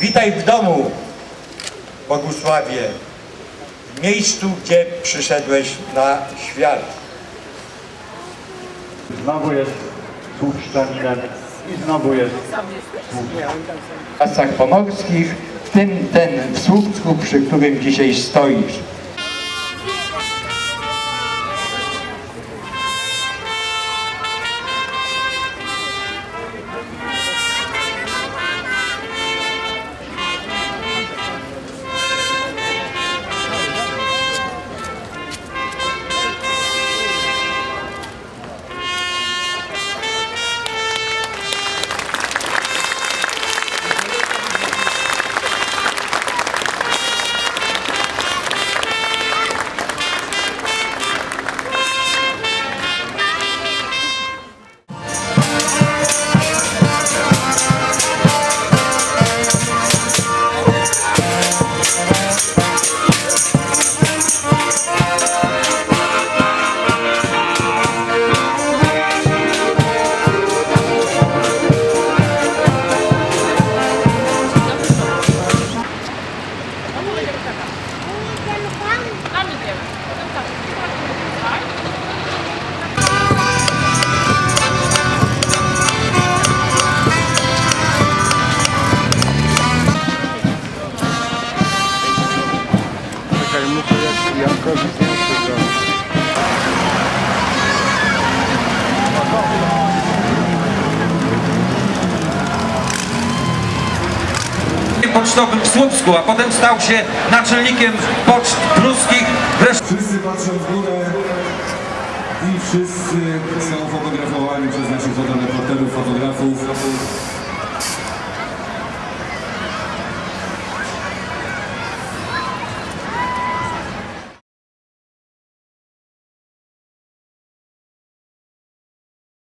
Witaj w domu, Bogusławie, w miejscu, gdzie przyszedłeś na świat. Znowu jest słupszczaninem i znowu jest W lasach pomorskich, w tym ten w Słupsku, przy którym dzisiaj stoisz. Jankowi zdjęcie pocztowym w Słupsku, a potem stał się naczelnikiem poczt pruskich. Wreszcie Wszyscy patrzą w górę i wszyscy są fotografowani przez naszych fotoreporterów, fotografów.